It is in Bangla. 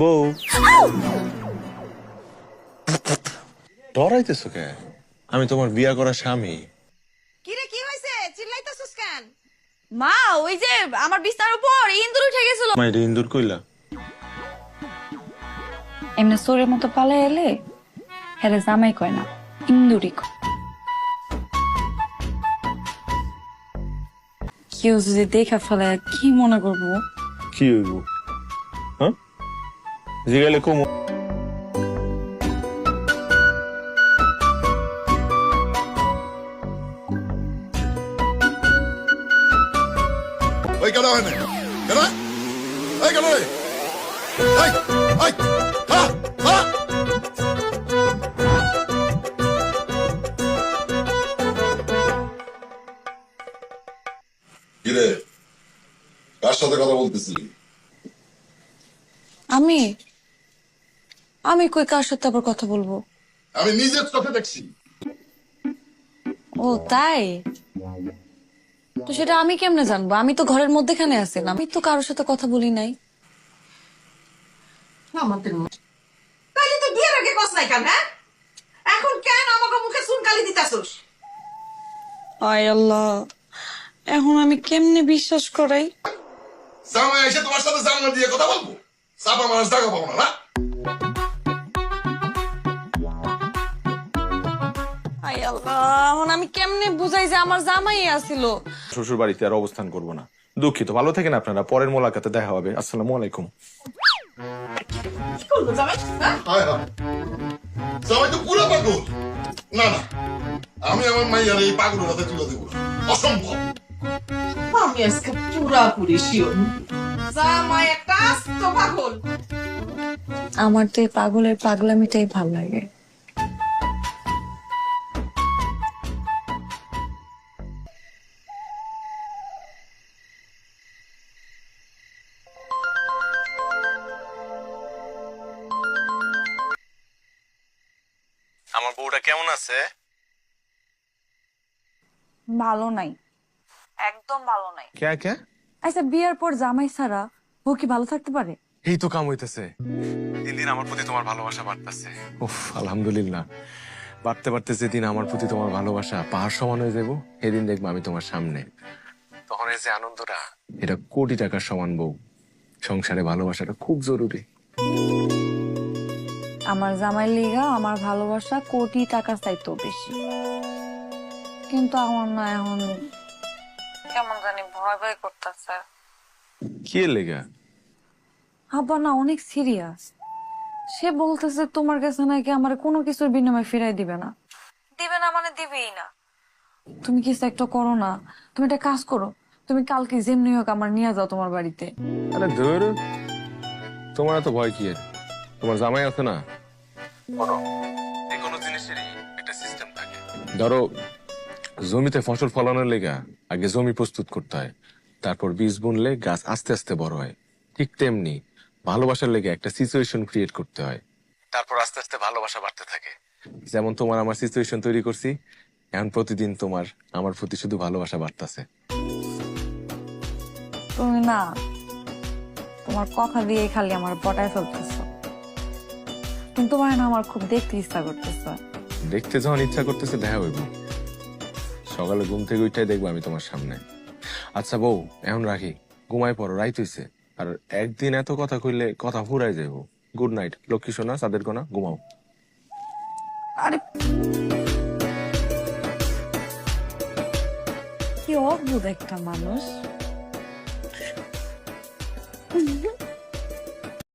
বউ। ডরাইতেছো কে? আমি তোমার বিয়া করা স্বামী। কিরে কি হয়েছে? চিল্লাইতেছিস কেন? মা ওই যে আমার বিছনার উপর ইন্দুর উঠে গেছিল। মাইরে ইন্দুর কইলা? এমনি সোরের মতো পালে এলে হেরে জামাই কয় না ইন্দুরি কয়। কেউ যদি দেখা ফেলে কি মনে করব? কি হইব? জিগাইলে কম ওই কেন হয় না কেন ওই কেন রে ওই ওই হা হা কিরে কার সাথে কথা বলতেছিলি আমি আমি কই কার সাথে আবার কথা বলব? আমি নিজের চোখে দেখছি। ও তাই? তো সেটা আমি কেমনে জানব? আমি তো ঘরের মধ্যেখানে আছিলাম আমি তো কারোর সাথে কথা বলি নাই। আমাদের তাইলে তো বিয়ের আগে কস নাই কেন হ্যাঁ? এখন কেন আমাকে মুখে চুনকালি দিতাছস? আয় আল্লাহ এখন আমি কেমনে বিশ্বাস করাই? জামাই এসে তোমার সাথে জামা দিয়ে কথা বলব। চাপা মানুষ টাকা পাবো না না? এখন আমি কেমনে বুঝাই যে আমার জামাই আছিল? শ্বশুর বাড়িতে আর অবস্থান করব না। দুঃখিত ভালো থাকেন আপনারা পরের মোলাকাতে দেখা হবে। আসসালামু আলাইকুম। জামাই? হ্যাঁ? জামাই তো পুরো পাগল। না না আমি আমার মাইয়ার এই পাগলের হাতে তুলে দেবো অসম্ভব। আমি আজকে পুরাপুরি শিওর। জামাই একটা আস্ত পাগল। আমার তো এই পাগলের পাগলামিটাই ভালো লাগে। আমার বউটা কেমন আছে? ভালো নাই। একদম ভালো নাই। কে কে? আচ্ছা বিয়ার পর জামাই ছাড়া ও কি ভালো থাকতে পারে? এই তো কাম হইতেছে। দিন দিন আমার প্রতি তোমার ভালোবাসা বাড়তেছে। উফ আলহামদুলিল্লাহ। বাড়তে বাড়তে যেদিন আমার প্রতি তোমার ভালোবাসা পাহাড় সমান হয়ে যাব সেদিন দেখব আমি তোমার সামনে। তখন এই যে আনন্দটা। এটা কোটি টাকার সমান বউ। সংসারে ভালোবাসাটা খুব জরুরি। আমার জামাই লিগা আমার ভালোবাসা কোটি টাকা চাইতো বেশি। কিন্তু আমার না এখন কেমন জানি ভয় ভয় করতেছে। কি লেগা? আব্বা না অনেক সিরিয়াস সে বলতেছে তোমার কাছে নাকি আমার কোনো কিছুর বিনিময়ে ফিরাই দিবে না। দিবে না মানে দিবেই না। তুমি কিছু একটা করো না। তুমি একটা কাজ করো। তুমি কালকে যেমনি হোক আমার নিয়ে যাও তোমার বাড়িতে। আরে ধর তোমার এত ভয় কি? তোমার জামাই আছে না? যে কোনো জিনিসেরই একটা সিস্টেম থাকে। ধরো জমিতে ফসল ফলানোর লেগা আগে জমি প্রস্তুত করতে হয় তারপর বীজ বুনলে গাছ আস্তে আস্তে বড় হয়। ঠিক তেমনি ভালোবাসার লেগে একটা সিচুয়েশন ক্রিয়েট করতে হয়। তারপর আস্তে আস্তে ভালোবাসা বাড়তে থাকে। যেমন তোমার আমার সিচুয়েশন তৈরি করছি এখন প্রতিদিন তোমার আমার প্রতি শুধু ভালোবাসা বাড়তেছে। তুমি না তোমার কথা দিয়ে খালি আমার পটায় ফেলতেছ। কিন্তু তোমার না আমার খুব দেখতে ইচ্ছা করতেছে দেখতে যখন ইচ্ছা করতেছে দেখা হইব। সকালে ঘুম থেকে উঠাই দেখব আমি তোমার সামনে। আচ্ছা বউ এখন রাখি। ঘুমাই পড়ো রাইত হইছে। আর একদিন এত কথা কইলে কথা ফুরাই যাইব। গুড নাইট লক্ষ্মী সোনা চাঁদের কোনা ঘুমাও। আরে কি অদ্ভুত একটা মানুষ।